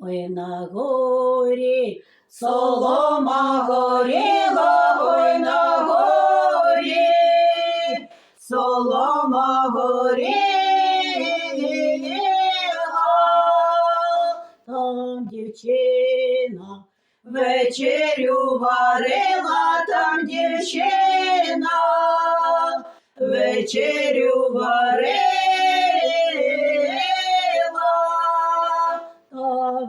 ой на горі, солома горіла, ой на горі, солома горіла, там дівчина вечерю варила, там дівчина вечерю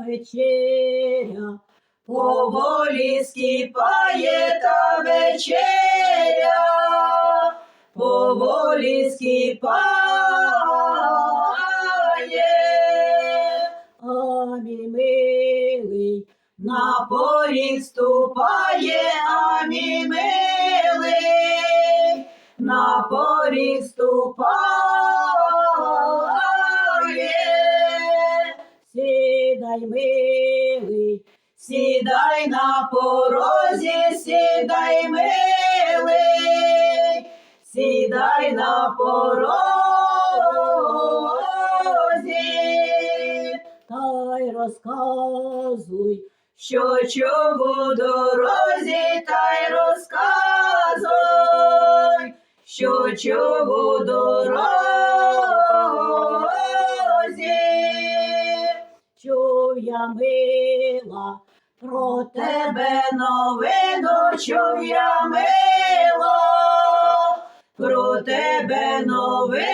вечеря поволі скіпає, та вечеря поволі скіпає. А мій милий на поріг ступає, а мій милий на поріг ступає. Сідай, милий, сідай на порозі, сідай, милий, сідай на порозі, та й розказуй, що у дорозі, та й розказуй, що у дорозі. Я мила, про тебе новину, чув я мила, про тебе новину,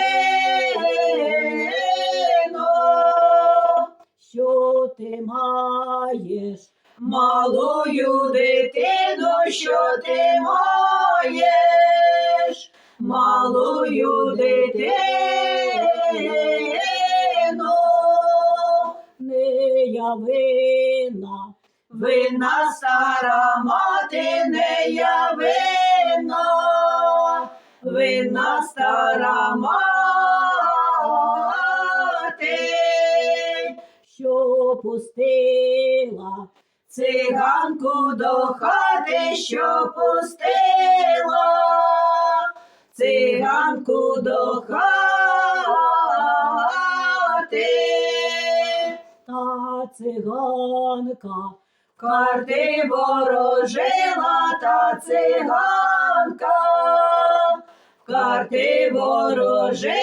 що ти маєш? Малую дитину, що ти маєш? Малую дитину. Не я винна, винна стара мати, не я винна, винна стара мати, що пустила циганку до хати, що пустила циганку до хати. Циганка карти ворожила, та циганка карти ворожила.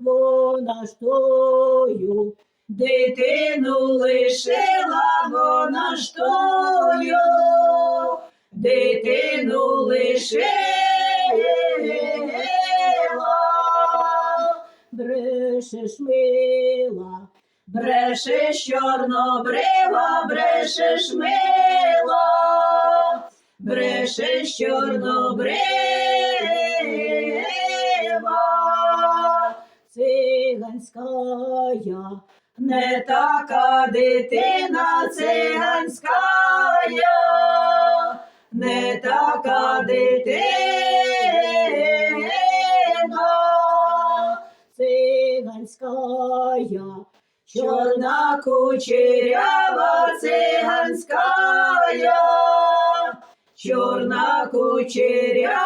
Вона ж тою дитину лишила, вона ж тою дитину лишила. Брешеш мила, брешеш чорнобрива, брешеш мила, брешеш чорнобрива. Циганськая, не така дитина циганськая, не така дитина. Циганськая, чорна кучерява циганськая, чорна кучерява.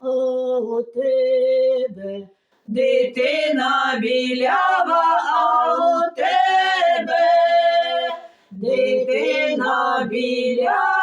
У тебе дитина білява, а у тебе дитина білява.